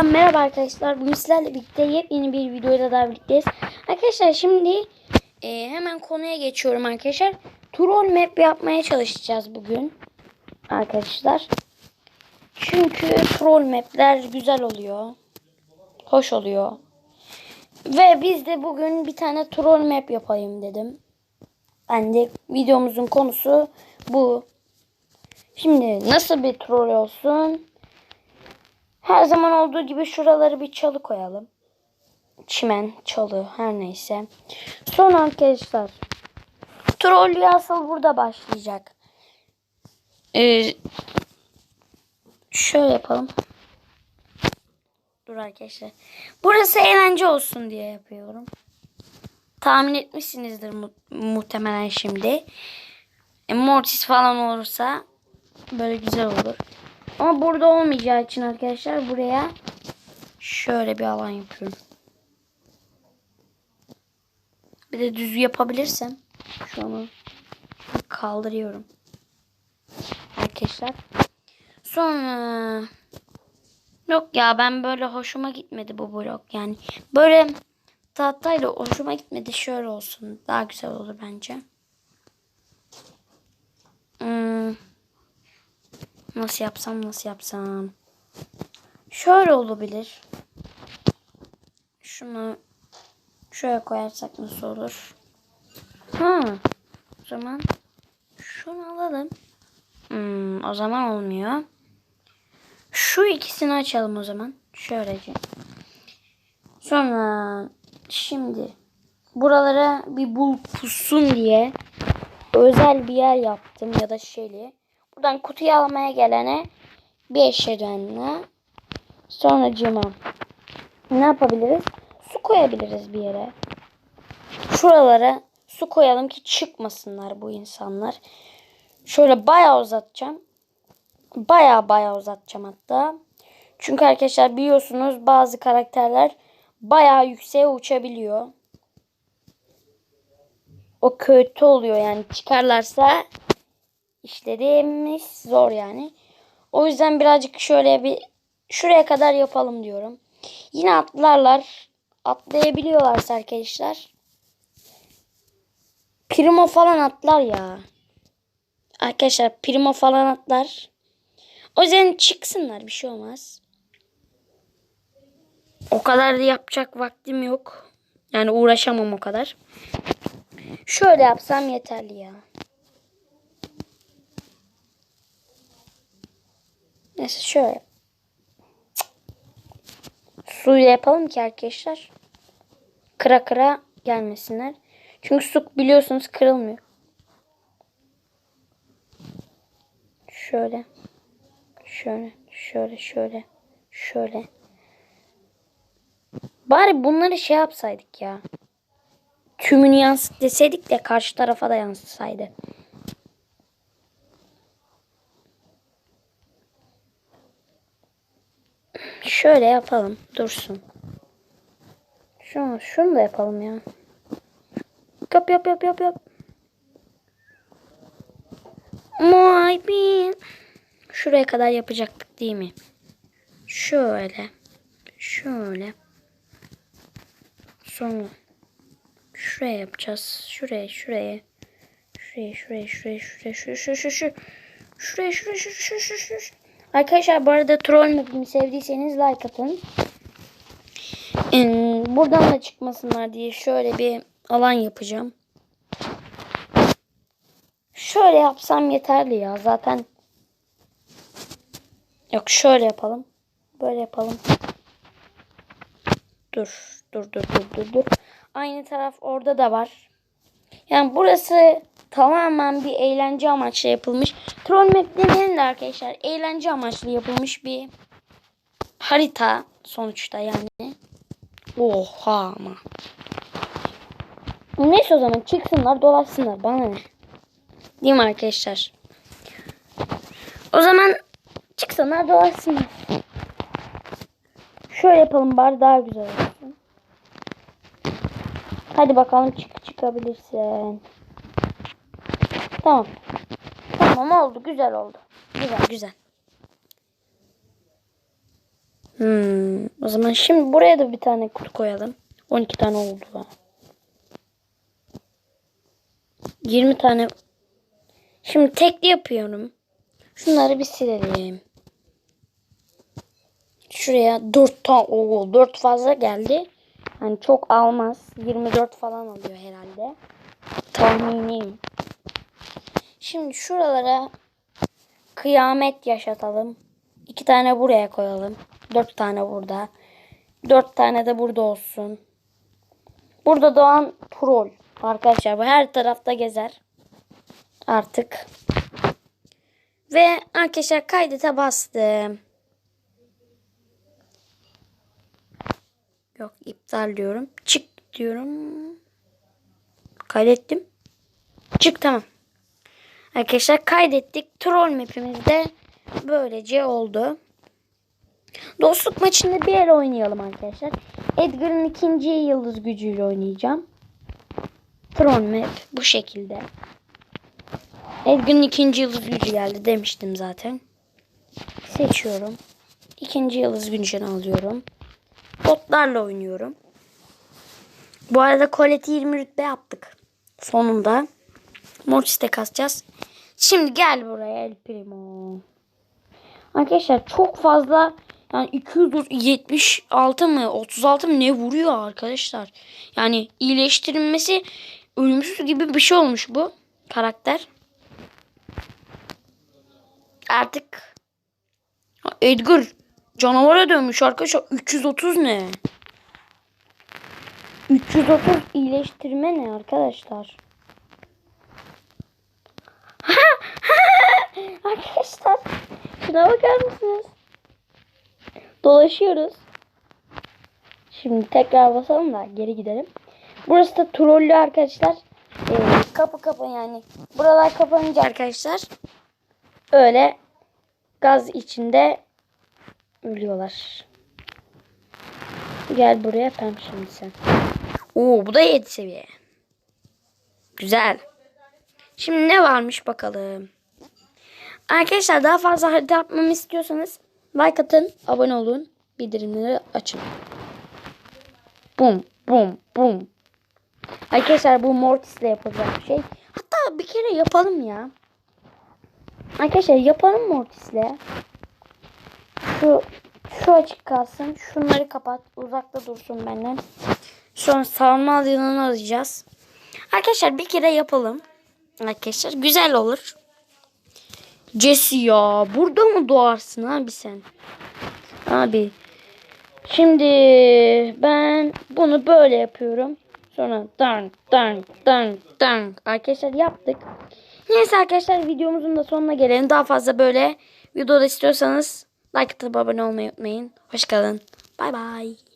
Merhaba arkadaşlar. Bugün sizlerle birlikte yepyeni bir videoyla daha birlikteyiz. Arkadaşlar şimdi e, hemen konuya geçiyorum arkadaşlar. Troll map yapmaya çalışacağız bugün. Arkadaşlar. Çünkü troll mapler güzel oluyor. Hoş oluyor. Ve biz de bugün bir tane troll map yapayım dedim. Ben de videomuzun konusu bu. Şimdi nasıl bir troll olsun? Her zaman olduğu gibi şuraları bir çalı koyalım. Çimen, çalı her neyse. Sonra arkadaşlar troll asıl burada başlayacak. Ee, şöyle yapalım. Dur arkadaşlar. Burası eğlence olsun diye yapıyorum. Tahmin etmişsinizdir mu- muhtemelen şimdi. E, Mortis falan olursa böyle güzel olur. Ama burada olmayacağı için arkadaşlar buraya şöyle bir alan yapıyorum. Bir de düz yapabilirsem şunu kaldırıyorum. Arkadaşlar. Sonra yok ya ben böyle hoşuma gitmedi bu blok yani. Böyle tahtayla hoşuma gitmedi. Şöyle olsun. Daha güzel olur bence. Hmm. Nasıl yapsam nasıl yapsam. Şöyle olabilir. Şunu şöyle koyarsak nasıl olur? Ha. O zaman şunu alalım. Hmm, o zaman olmuyor. Şu ikisini açalım o zaman. Şöylece. Sonra şimdi buralara bir bul pussun diye özel bir yer yaptım ya da şeyli. Buradan kutuyu almaya gelene bir eşeğdenle sonra cima. Ne yapabiliriz? Su koyabiliriz bir yere. Şuralara su koyalım ki çıkmasınlar bu insanlar. Şöyle bayağı uzatacağım. Bayağı bayağı uzatacağım hatta. Çünkü arkadaşlar biliyorsunuz bazı karakterler bayağı yükseğe uçabiliyor. O kötü oluyor yani çıkarlarsa işlerimiz zor yani. O yüzden birazcık şöyle bir şuraya kadar yapalım diyorum. Yine atlarlar. Atlayabiliyorlarsa arkadaşlar. Primo falan atlar ya. Arkadaşlar primo falan atlar. O yüzden çıksınlar bir şey olmaz. O kadar da yapacak vaktim yok. Yani uğraşamam o kadar. Şöyle yapsam yeterli ya. Neyse şöyle. Suyla yapalım ki arkadaşlar. Kıra kıra gelmesinler. Çünkü su biliyorsunuz kırılmıyor. Şöyle. Şöyle. Şöyle. Şöyle. Şöyle. Bari bunları şey yapsaydık ya. Tümünü yansıt deseydik de karşı tarafa da yansıtsaydı. Şöyle yapalım. Dursun. Şunu, şunu da yapalım ya. Yap yap yap yap yap. Muaybin. Şuraya kadar yapacaktık değil mi? Şöyle. Şöyle. Sonra. Şuraya yapacağız. Şuraya. Şuraya, şuraya, şuraya, şuraya, şuraya, şuraya, şuraya, şuraya. Şuraya, şuraya, şuraya, şuraya, şuraya, şuraya. Arkadaşlar bu arada troll map'imi sevdiyseniz like atın. Ee, buradan da çıkmasınlar diye şöyle bir alan yapacağım. Şöyle yapsam yeterli ya. Zaten yok şöyle yapalım. Böyle yapalım. Dur. Dur dur dur dur dur. Aynı taraf orada da var. Yani burası tamamen bir eğlence amaçlı yapılmış. Troll map demeyelim de arkadaşlar. Eğlence amaçlı yapılmış bir harita sonuçta yani. Oha ama. Neyse o zaman çıksınlar dolaşsınlar bana ne. Değil mi arkadaşlar? O zaman çıksınlar dolaşsınlar. Şöyle yapalım bari daha güzel olsun. Hadi bakalım çık çıkabilirsin. Tamam. Tamam oldu güzel oldu. Güzel güzel. Hmm, o zaman şimdi buraya da bir tane kutu koyalım. 12 tane oldu. ha. 20 tane. Şimdi tekli yapıyorum. Şunları bir silelim. Şuraya 4 tane. Oo, 4 fazla geldi. Yani çok almaz. 24 falan alıyor herhalde. Tahminim. Şimdi şuralara kıyamet yaşatalım. İki tane buraya koyalım. Dört tane burada. Dört tane de burada olsun. Burada doğan troll. Arkadaşlar bu her tarafta gezer. Artık. Ve arkadaşlar kaydete bastım. Yok iptal diyorum. Çık diyorum. Kaydettim. Çık tamam. Arkadaşlar kaydettik. Troll map'imiz de böylece oldu. Dostluk maçında bir el oynayalım arkadaşlar. Edgar'ın ikinci yıldız gücüyle oynayacağım. Troll map bu şekilde. Edgar'ın ikinci yıldız gücü geldi demiştim zaten. Seçiyorum. İkinci yıldız gücünü alıyorum. Botlarla oynuyorum. Bu arada Colette'i 20 rütbe yaptık. Sonunda. Mortis'te kasacağız. Şimdi gel buraya El Primo. Arkadaşlar çok fazla yani 276 mı 36 mı ne vuruyor arkadaşlar. Yani iyileştirilmesi ölümsüz gibi bir şey olmuş bu karakter. Artık Edgar canavara dönmüş arkadaşlar. 330 ne? 330 iyileştirme ne arkadaşlar? Arkadaşlar şuna bakar mısınız? Dolaşıyoruz. Şimdi tekrar basalım da geri gidelim. Burası da trollü arkadaşlar. Ee, kapı kapı yani. Buralar kapanınca arkadaşlar öyle gaz içinde ölüyorlar. Gel buraya pem şimdi sen. Oo bu da 7 seviye. Güzel. Şimdi ne varmış bakalım. Arkadaşlar daha fazla harita yapmamı istiyorsanız like atın, abone olun, bildirimleri açın. Bum bum bum. Arkadaşlar bu Mortis'le yapılacak bir şey. Hatta bir kere yapalım ya. Arkadaşlar yapalım Mortis'le. Şu şu açık kalsın. Şunları kapat. Uzakta dursun benden. Sonra sarma alanını alacağız. Arkadaşlar bir kere yapalım. Arkadaşlar güzel olur. Jesse ya burada mı doğarsın abi sen? Abi şimdi ben bunu böyle yapıyorum. Sonra dan dan dan dan arkadaşlar yaptık. Neyse arkadaşlar videomuzun da sonuna gelelim. Daha fazla böyle videoda istiyorsanız like atıp abone olmayı unutmayın. Hoşçakalın. Bay bay.